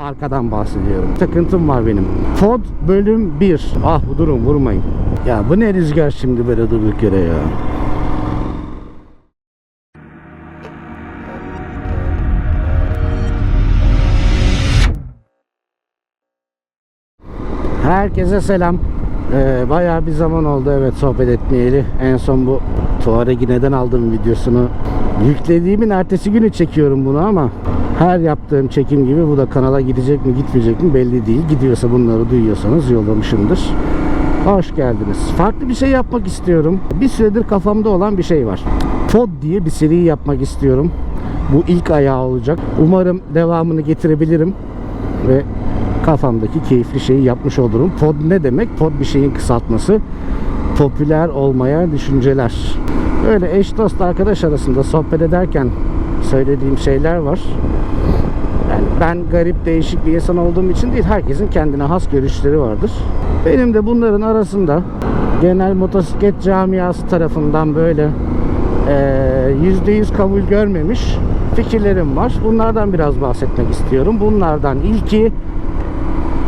Arkadan bahsediyorum. Takıntım var benim. Ford bölüm 1. Ah durun vurmayın. Ya bu ne rüzgar şimdi böyle durduk yere ya. Herkese selam. Ee, bayağı bir zaman oldu evet sohbet etmeyeli. En son bu Tuareg'i neden aldığım videosunu yüklediğimin ertesi günü çekiyorum bunu ama her yaptığım çekim gibi bu da kanala gidecek mi gitmeyecek mi belli değil. Gidiyorsa bunları duyuyorsanız yollamışımdır. Hoş geldiniz. Farklı bir şey yapmak istiyorum. Bir süredir kafamda olan bir şey var. Pod diye bir seri yapmak istiyorum. Bu ilk ayağı olacak. Umarım devamını getirebilirim ve kafamdaki keyifli şeyi yapmış olurum. Pod ne demek? Pod bir şeyin kısaltması. Popüler olmaya düşünceler. Öyle eş dost arkadaş arasında sohbet ederken söylediğim şeyler var. Yani ben garip değişik bir insan olduğum için değil herkesin kendine has görüşleri vardır. Benim de bunların arasında genel motosiklet camiası tarafından böyle eee, %100 kabul görmemiş fikirlerim var. Bunlardan biraz bahsetmek istiyorum. Bunlardan ilki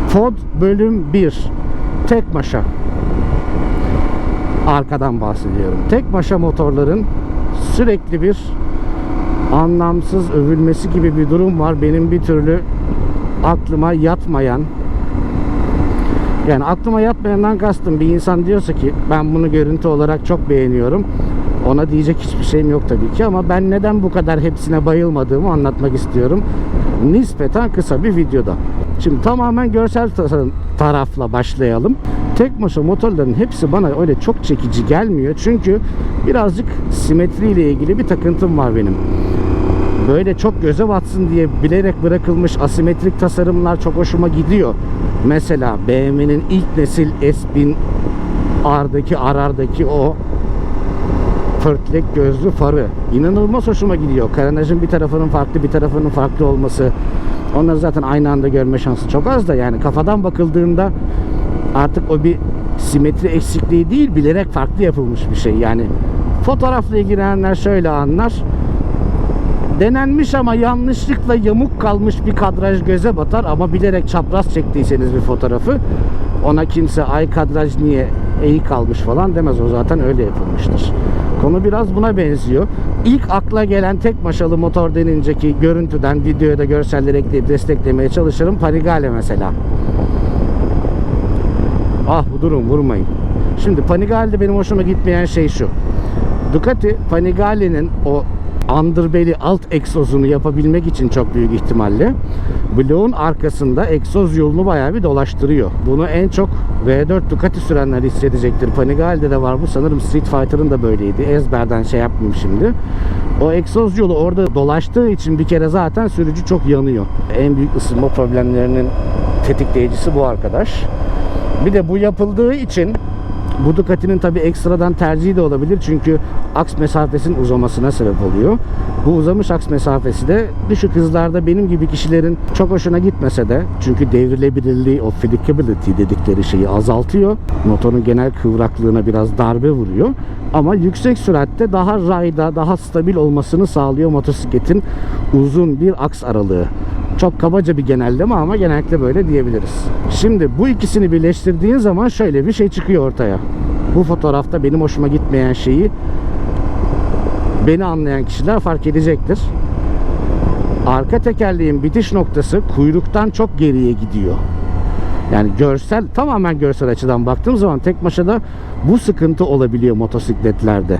Ford bölüm 1 tek maşa arkadan bahsediyorum. Tek maşa motorların sürekli bir anlamsız övülmesi gibi bir durum var. Benim bir türlü aklıma yatmayan yani aklıma yatmayandan kastım bir insan diyorsa ki ben bunu görüntü olarak çok beğeniyorum. Ona diyecek hiçbir şeyim yok tabii ki ama ben neden bu kadar hepsine bayılmadığımı anlatmak istiyorum. Nispeten kısa bir videoda. Şimdi tamamen görsel tarafla başlayalım. Tek maşa motorların hepsi bana öyle çok çekici gelmiyor. Çünkü birazcık simetriyle ilgili bir takıntım var benim. Böyle çok göze batsın diye bilerek bırakılmış asimetrik tasarımlar çok hoşuma gidiyor. Mesela BMW'nin ilk nesil S1000 R'daki R'daki o pörtlek gözlü farı. İnanılmaz hoşuma gidiyor. Karenajın bir tarafının farklı bir tarafının farklı olması. Onları zaten aynı anda görme şansı çok az da yani kafadan bakıldığında artık o bir simetri eksikliği değil bilerek farklı yapılmış bir şey. Yani fotoğrafla ilgilenenler şöyle anlar. Denenmiş ama yanlışlıkla yamuk kalmış bir kadraj göze batar ama bilerek çapraz çektiyseniz bir fotoğrafı ona kimse ay kadraj niye eğik kalmış falan demez o zaten öyle yapılmıştır. Konu biraz buna benziyor. İlk akla gelen tek maşalı motor denince ki görüntüden videoya da görseller ekleyip desteklemeye çalışırım. Panigale mesela. Ah bu durun vurmayın. Şimdi Panigale'de benim hoşuma gitmeyen şey şu. Ducati Panigale'nin o underbelly alt egzozunu yapabilmek için çok büyük ihtimalle bloğun arkasında egzoz yolunu bayağı bir dolaştırıyor. Bunu en çok V4 Ducati sürenler hissedecektir. Panigale'de de var bu. Sanırım Street Fighter'ın da böyleydi. Ezberden şey yapmayayım şimdi. O egzoz yolu orada dolaştığı için bir kere zaten sürücü çok yanıyor. En büyük ısınma problemlerinin tetikleyicisi bu arkadaş. Bir de bu yapıldığı için bu Ducati'nin tabi ekstradan tercihi de olabilir çünkü aks mesafesinin uzamasına sebep oluyor. Bu uzamış aks mesafesi de düşük hızlarda benim gibi kişilerin çok hoşuna gitmese de çünkü devrilebilirliği, o flickability dedikleri şeyi azaltıyor. Motorun genel kıvraklığına biraz darbe vuruyor. Ama yüksek süratte daha rayda, daha stabil olmasını sağlıyor motosikletin uzun bir aks aralığı. Çok kabaca bir genelleme ama genellikle böyle diyebiliriz. Şimdi bu ikisini birleştirdiğin zaman şöyle bir şey çıkıyor ortaya. Bu fotoğrafta benim hoşuma gitmeyen şeyi beni anlayan kişiler fark edecektir. Arka tekerleğin bitiş noktası kuyruktan çok geriye gidiyor. Yani görsel tamamen görsel açıdan baktığım zaman tek maşada bu sıkıntı olabiliyor motosikletlerde.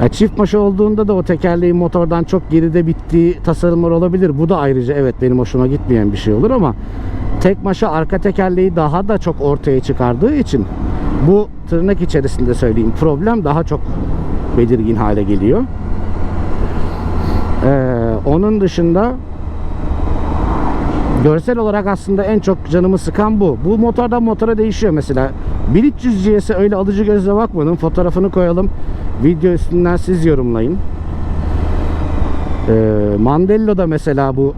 Ya çift maşa olduğunda da o tekerleğin motordan çok geride bittiği tasarımlar olabilir. Bu da ayrıca evet benim hoşuma gitmeyen bir şey olur ama tek maşa arka tekerleği daha da çok ortaya çıkardığı için bu tırnak içerisinde söyleyeyim problem daha çok belirgin hale geliyor. Ee, onun dışında görsel olarak aslında en çok canımı sıkan bu. Bu motordan motora değişiyor mesela. 1300 GS'e öyle alıcı gözle bakmadım. Fotoğrafını koyalım. Video üstünden siz yorumlayın. Ee, Mandello'da mesela bu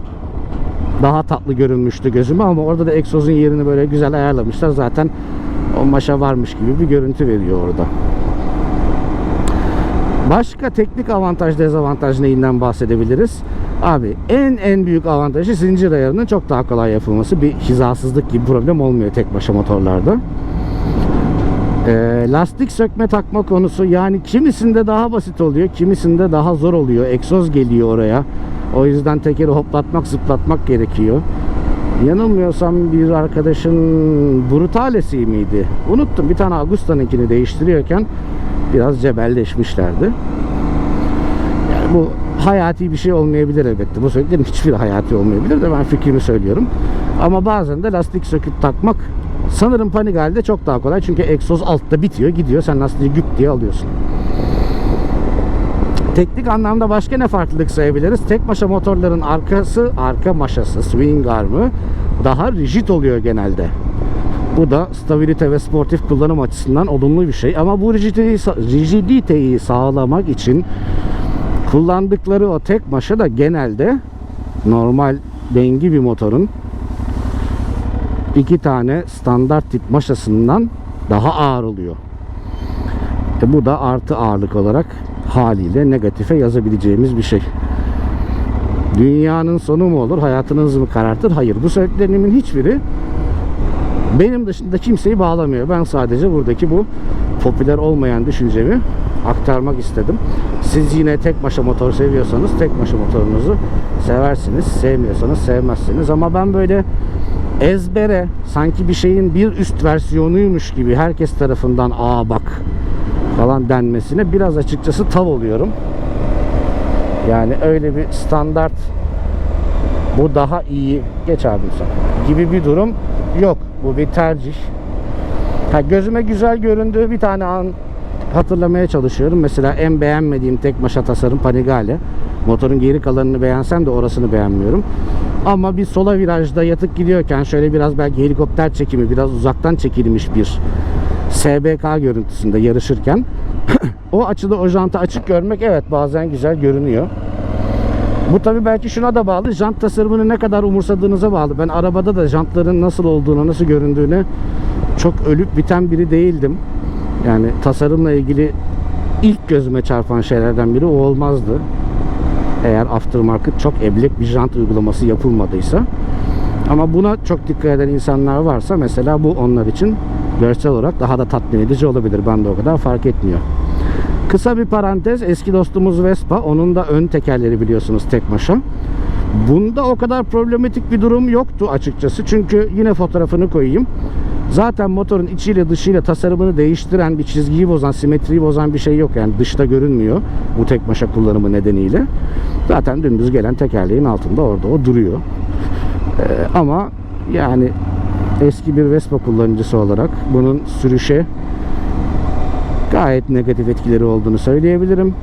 daha tatlı görünmüştü gözüme ama orada da egzozun yerini böyle güzel ayarlamışlar. Zaten o maşa varmış gibi bir görüntü veriyor orada. Başka teknik avantaj dezavantaj neyinden bahsedebiliriz? Abi en en büyük avantajı zincir ayarının çok daha kolay yapılması. Bir hizasızlık gibi problem olmuyor tek başa motorlarda. Ee, lastik sökme takma konusu yani kimisinde daha basit oluyor, kimisinde daha zor oluyor. Egzoz geliyor oraya. O yüzden tekeri hoplatmak, zıplatmak gerekiyor. Yanılmıyorsam bir arkadaşın Brutalesi miydi? Unuttum. Bir tane Agusta'nınkini değiştiriyorken biraz cebelleşmişlerdi. Yani bu hayati bir şey olmayabilir elbette. Bu söylediklerim hiçbir hayati olmayabilir de ben fikrimi söylüyorum. Ama bazen de lastik söküp takmak sanırım Panigale'de çok daha kolay. Çünkü egzoz altta bitiyor gidiyor. Sen lastiği güp diye alıyorsun. Teknik anlamda başka ne farklılık sayabiliriz? Tek maşa motorların arkası, arka maşası, swing armı daha rigid oluyor genelde. Bu da stabilite ve sportif kullanım açısından olumlu bir şey. Ama bu rigiditeyi, rigiditeyi sağlamak için kullandıkları o tek maşa da genelde normal dengi bir motorun iki tane standart tip maşasından daha ağır oluyor. E bu da artı ağırlık olarak haliyle negatife yazabileceğimiz bir şey. Dünyanın sonu mu olur, hayatınız mı karartır? Hayır. Bu söylediklerimin hiçbiri benim dışında kimseyi bağlamıyor. Ben sadece buradaki bu popüler olmayan düşüncemi aktarmak istedim. Siz yine tek maşa motor seviyorsanız tek maşa motorunuzu seversiniz. Sevmiyorsanız sevmezsiniz. Ama ben böyle ezbere sanki bir şeyin bir üst versiyonuymuş gibi herkes tarafından aa bak falan denmesine biraz açıkçası tav oluyorum. Yani öyle bir standart bu daha iyi geç abim sen gibi bir durum yok. Bu bir tercih. Ha, gözüme güzel göründüğü bir tane an hatırlamaya çalışıyorum. Mesela en beğenmediğim tek maşa tasarım Panigale. Motorun geri kalanını beğensem de orasını beğenmiyorum. Ama bir sola virajda yatık gidiyorken şöyle biraz belki helikopter çekimi biraz uzaktan çekilmiş bir SBK görüntüsünde yarışırken o açıda o jantı açık görmek evet bazen güzel görünüyor. Bu tabi belki şuna da bağlı. Jant tasarımını ne kadar umursadığınıza bağlı. Ben arabada da jantların nasıl olduğunu, nasıl göründüğüne çok ölüp biten biri değildim. Yani tasarımla ilgili ilk gözüme çarpan şeylerden biri o olmazdı. Eğer aftermarket çok eblek bir jant uygulaması yapılmadıysa. Ama buna çok dikkat eden insanlar varsa mesela bu onlar için görsel olarak daha da tatmin edici olabilir. Ben de o kadar fark etmiyor. Kısa bir parantez. Eski dostumuz Vespa. Onun da ön tekerleri biliyorsunuz tek maşa. Bunda o kadar problematik bir durum yoktu açıkçası. Çünkü yine fotoğrafını koyayım. Zaten motorun içiyle dışıyla tasarımını değiştiren, bir çizgiyi bozan, simetriyi bozan bir şey yok. Yani dışta görünmüyor bu tek maşa kullanımı nedeniyle. Zaten dümdüz gelen tekerleğin altında orada o duruyor. Ee, ama yani eski bir Vespa kullanıcısı olarak bunun sürüşe gayet negatif etkileri olduğunu söyleyebilirim.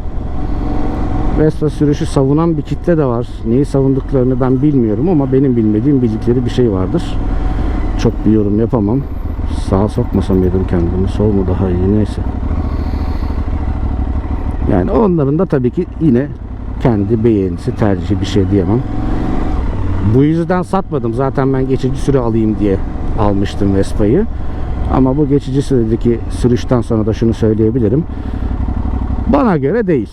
Vespa sürüşü savunan bir kitle de var. Neyi savunduklarını ben bilmiyorum ama benim bilmediğim bildikleri bir şey vardır. Çok bir yorum yapamam. Sağa sokmasam mıydım kendimi? Sol mu daha iyi neyse. Yani onların da tabii ki yine kendi beğenisi, tercihi bir şey diyemem. Bu yüzden satmadım. Zaten ben geçici süre alayım diye almıştım Vespa'yı. Ama bu geçici süredeki sürüşten sonra da şunu söyleyebilirim. Bana göre değil.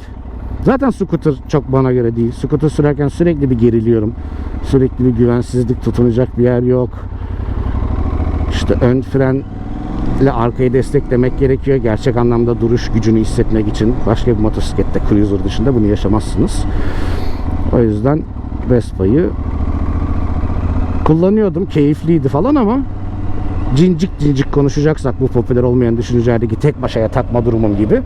Zaten scooter çok bana göre değil. Scooter sürerken sürekli bir geriliyorum. Sürekli bir güvensizlik tutunacak bir yer yok. İşte ön fren ile arkayı desteklemek gerekiyor. Gerçek anlamda duruş gücünü hissetmek için. Başka bir motosiklette cruiser dışında bunu yaşamazsınız. O yüzden Vespa'yı kullanıyordum. Keyifliydi falan ama cincik cincik konuşacaksak bu popüler olmayan düşüncelerdeki tek başaya takma durumum gibi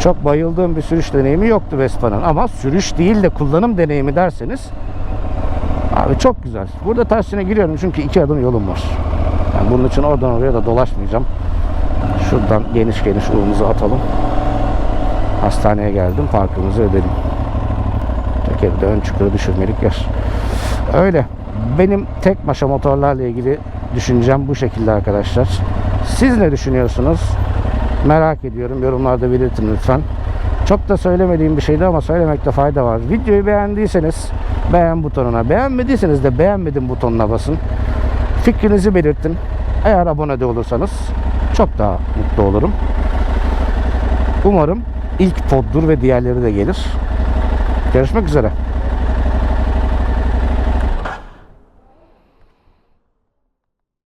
çok bayıldığım bir sürüş deneyimi yoktu Vespa'nın ama sürüş değil de kullanım deneyimi derseniz abi çok güzel. Burada tersine giriyorum çünkü iki adım yolum var. Yani bunun için oradan oraya da dolaşmayacağım. Şuradan geniş geniş uğumuzu atalım. Hastaneye geldim. Parkımızı ödedim. Tekeri de ön çukura düşürmelik yer. Öyle. Benim tek maşa motorlarla ilgili düşüncem bu şekilde arkadaşlar. Siz ne düşünüyorsunuz? Merak ediyorum. Yorumlarda belirtin lütfen. Çok da söylemediğim bir şeydi ama söylemekte fayda var. Videoyu beğendiyseniz beğen butonuna, beğenmediyseniz de beğenmedim butonuna basın. Fikrinizi belirtin. Eğer abone de olursanız çok daha mutlu olurum. Umarım ilk poddur ve diğerleri de gelir. Görüşmek üzere.